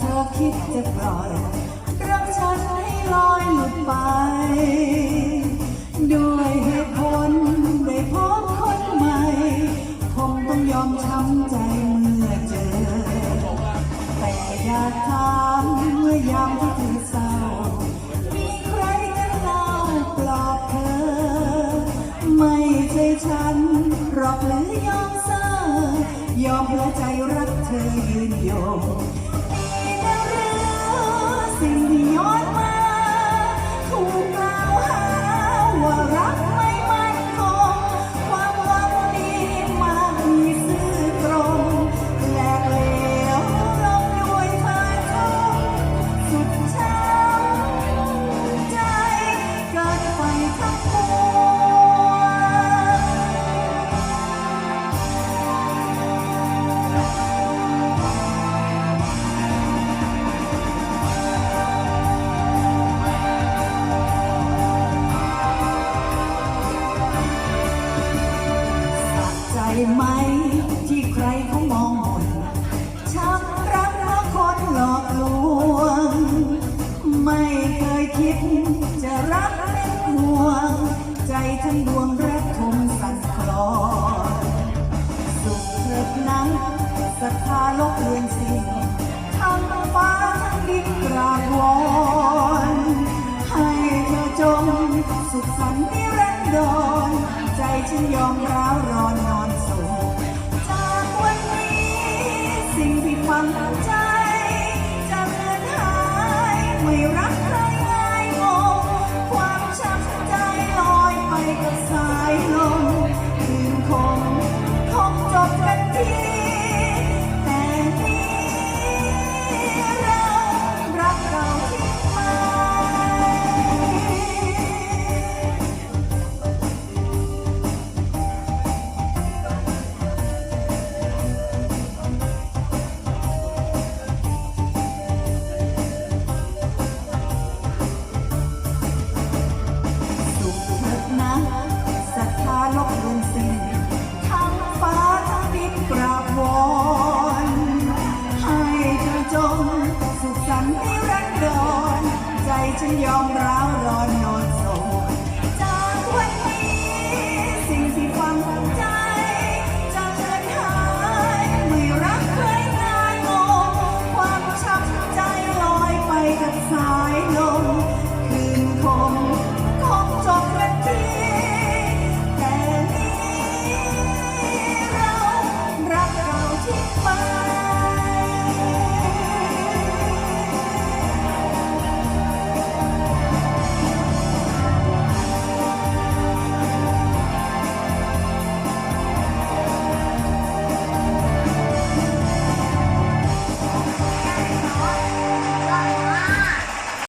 เธอคิดจะปล่อยรักฉันให้ลอยหลุดไป ด้วยเหตุผลได้พบคนใหม่ คงต้องยอมช้ำใจเมื่อเจอ แต่อยากถามเมื่อยามที่เธอเศร้า มีใครกันเล่าปลอบเธอ ไม่ใช่ฉันหรอกหรือยอมเศร้ายอมหัวใจรักเธอยืนยง ไหม ที่ใครเขามองหมนช้ำรักเพราะคนหลอกลวง ไม่เคยคิดจะรักเป็นห่วง ใจทั้งดวงรักคงสั่นคลอนสุขเถิดนั้นศรัทธาลบเลือนสิ้นทั้งฟ้าทั้งดินกราบวอนให้เธอจงสุขสันต์นิรันดรใจฉันยอมร้าวรอนนอน สิ่งที่ฝังใจ ฉันยอมร้าวรอน